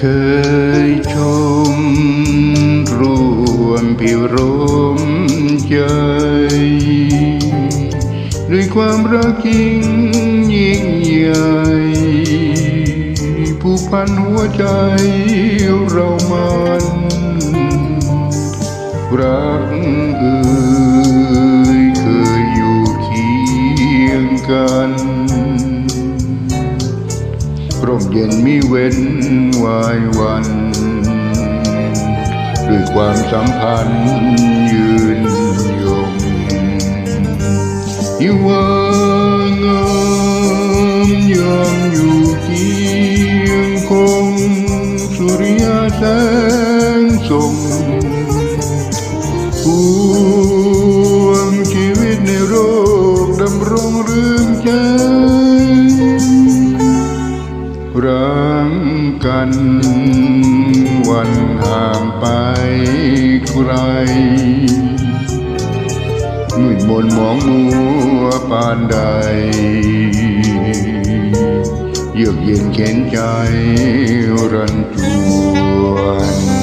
เคยชมรวมพิรมใจด้วยความรักจริงยิ่งใหญ่ผู้พันหัวใจเรามันรัก เย็นมีเว้นวายวัน ด้วยความสัมพันธ์ยืนยงที่ว่างามยามอยู่เคียงคงสุริยแสงส่องปันวันห่างไปไกลมืดมนมองมัวปานใด เยือกเย็นเข็นใจรันจวน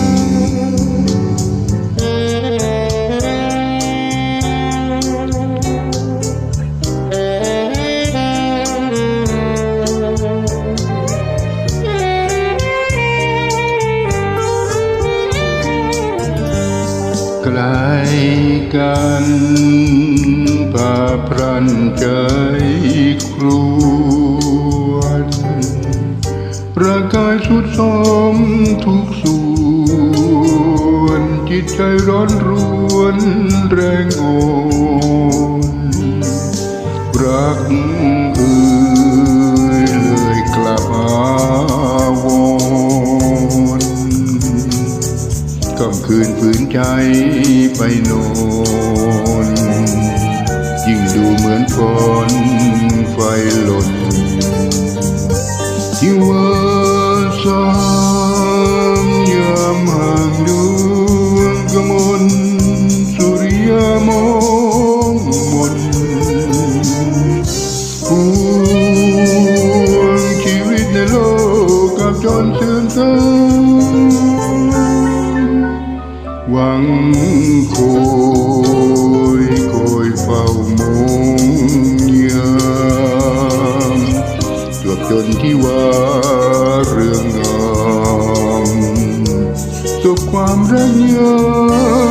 ไกลกันพาพรันใจครวนร่างกายสุดสมทุกส่วน จิตใจร้อนรวนแรงโอนรัก คืนฝืนใจไปโนนยิ่งดูเหมือนฝนไฟหล่นที่ว่าสามยามห่างดวงกมลสุริยมน หวังคอยคอยเฝ้ามองยามจวบจนที่ว่าเรื่องงามจบความระยาม